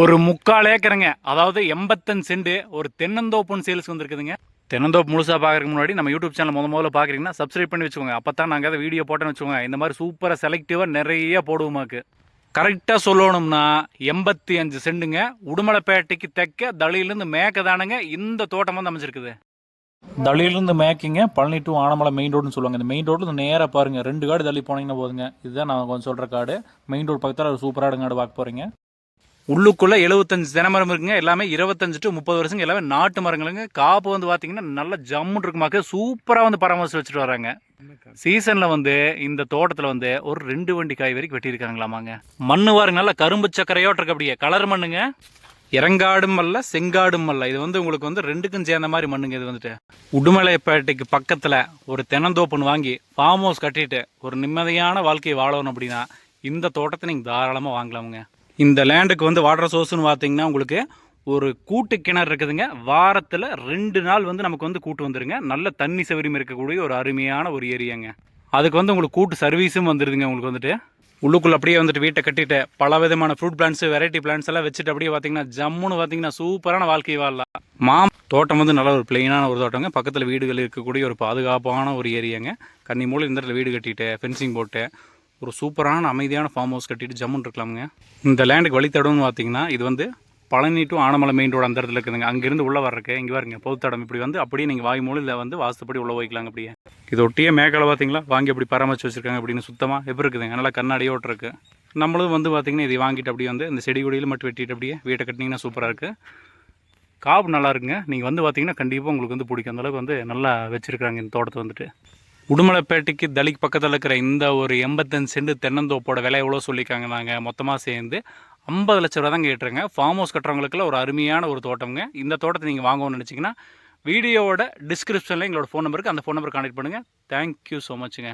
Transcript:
ஒரு முக்கால் ஏக்கருங்க. அதாவது எண்பத்தஞ்சு சென்ட் ஒரு தென்னந்தோப்புன்னு சேல்ஸ் வந்திருக்குதுங்க. தென்னந்தோப்பு முழுசாக பார்க்குறக்கு முன்னாடி நம்ம யூடியூப் சேனல் முத முதல்ல பார்க்குறீங்கன்னா சப்ஸ்கிரைப் பண்ணி வச்சுக்கோங்க. அப்போ தான் நாங்கள் அதை வீடியோ போட்டோன்னு வச்சுக்கோங்க. இந்த மாதிரி சூப்பராக செலக்டிவாக நிறைய போடுவோமாக்கு கரெக்டாக சொல்லணும்னா எண்பத்தி அஞ்சு செண்டுங்க உடுமலைப்பேட்டைக்கு தெக்க தளியிலேருந்து மேக்க தானுங்க இந்த தோட்டம் வந்து அமைச்சிருக்குது தளியிலேருந்து மேக்கிங்க பழனி டு ஆனமலை மெயின் ரோடுன்னு சொல்லுவாங்க. இந்த மெயின் ரோட்டில் நேராக பாருங்கள் ரெண்டு காடு தள்ளி போனீங்கன்னா போதுங்க. இதுதான் நான் கொஞ்சம் சொல்கிற காடு. மெயின் ரோடு பக்கத்தில் ஒரு சூப்பராக காடு பார்க்க போகிறீங்க உள்ளுக்குள்ளே எழுபத்தஞ்சு தினமரம் இருக்குங்க. எல்லாமே இருபத்தஞ்சு டு முப்பது வருஷங்க. எல்லாமே நாட்டு மரங்களுங்க. காப்பு வந்து பார்த்தீங்கன்னா நல்ல ஜம்முன்னு இருக்குமாக்க சூப்பராக வந்து பராமரிச்சு வச்சுட்டு வராங்க. சீசனில் வந்து இந்த தோட்டத்தில் வந்து ஒரு ரெண்டு வண்டி காய் வரைக்கும் வெட்டியிருக்காங்களாமாங்க. மண்ணு வாருங்க நல்லா கரும்பு சக்கரையோட்டு இருக்கு அப்படியே. கலர் மண்ணுங்க. இறங்காடும் அல்ல செங்காடும் அல்ல. இது வந்து உங்களுக்கு வந்து ரெண்டுக்கும் சேர்ந்த மாதிரி மண்ணுங்க இது வந்துட்டு. உடுமலைப்பேட்டைக்கு பக்கத்தில் ஒரு தென்னந்தோப்புன்னு வாங்கி ஃபார்ம் ஹவுஸ் கட்டிட்டு ஒரு நிம்மதியான வாழ்க்கையை வாழணும் அப்படின்னா இந்த தோட்டத்தை நீங்கள் தாராளமாக வாங்கலாமுங்க. இந்த லேண்டுக்கு வந்து வாட்டர் சோர்ஸ்னு பார்த்தீங்கன்னா உங்களுக்கு ஒரு கூட்டு கிணறு இருக்குதுங்க. வாரத்தில் ரெண்டு நாள் வந்து நமக்கு வந்து கூட்டு வந்துடுங்க நல்ல தண்ணி சௌகரியம் இருக்கக்கூடிய ஒரு அருமையான ஒரு ஏரியாங்க. அதுக்கு வந்து உங்களுக்கு கூட்டு சர்வீஸும் வந்துடுதுங்க உங்களுக்கு வந்துட்டு. உள்ளுக்குள்ளே அப்படியே வந்துட்டு வீட்டை கட்டிட்டு பல விதமான ஃப்ரூட் பிளான்ட்ஸு வெரைட்டி பிளான்ஸ் எல்லாம் வச்சுட்டு அப்படியே பார்த்தீங்கன்னா ஜம்முன்னு பார்த்தீங்கன்னா சூப்பரான வாழ்க்கை வாழலாம் மாம் தோட்டம் வந்து நல்ல ஒரு பிளெயினான ஒரு தோட்டங்க. பக்கத்தில் வீடுகள் இருக்கக்கூடிய ஒரு பாதுகாப்பான ஒரு ஏரியாங்க. கன்னி மூலம் இந்த இடத்துல வீடு கட்டிட்டு ஃபென்சிங் போட்டு ஒரு சூப்பரான அமைதியான ஃபார்ம் ஹவுஸ் கட்டிட்டு ஜம்முன் இருக்கலாமுங்க. இந்த லேண்டுக்கு வழித்தடம்னு பார்த்தீங்கன்னா இது வந்து Palani to Anamalai main road அந்த இடத்துல இருக்குதுங்க. அங்கேருந்து உள்ளே வர்றக்கு இங்கே பாருங்க பொதுத்தடம் இப்படி வந்து அப்படியே நீங்கள் வாய் மூலையில் வந்து வாஸ்துப்படி உள்ளே போய்க்கலாங்க அப்படியே. இது ஒட்டியே மேக்கலை பார்த்தீங்களா வாங்கி அப்படி பராமரிச்சு வச்சுருக்காங்க அப்படின்னு சுத்தமாக எப்படி இருக்குதுங்க? நல்லா கண்ணாடியோட்டு இருக்குது நம்மளும் வந்து பார்த்தீங்கன்னா இதை வாங்கிட்டு அப்படியே வந்து இந்த செடி கொடியில் மட்டும் வெட்டிட்டு அப்படியே வீட்டை கட்டினீங்கன்னா சூப்பராக இருக்குது காப்பு நல்லா இருக்குங்க. நீங்கள் வந்து பார்த்தீங்கன்னா கண்டிப்பாக உங்களுக்கு வந்து பிடிக்கும். அந்தளவுக்கு வந்து நல்லா வச்சுருக்காங்க இந்த தோட்டத்தை வந்துட்டு. உடுமலைப்பேட்டைக்கு தலிக் பக்கத்தில் இருக்கிற இந்த ஒரு எண்பத்தஞ்சு சென்ட் தென்னந்தோப்போட விலை எவ்வளோ சொல்லியிருக்காங்க நாங்கள் மொத்தமாக சேர்ந்து ஐம்பது லட்ச ரூபா தான் கேட்டுருங்க. ஃபார்ம் ஹவுஸ் கட்டுறவங்களுக்குலாம் ஒரு அருமையான ஒரு தோட்டம்ங்க. இந்த தோட்டத்தை நீங்கள் வாங்கணும்னு நினச்சிங்கன்னா வீடியோவோட டிஸ்கிரிப்ஷனில் எங்களோட ஃபோன் நம்பருக்கு அந்த ஃபோன் நம்பர் கான்டெக்ட் பண்ணுங்கள் தேங்க்யூ ஸோ மச்சுங்க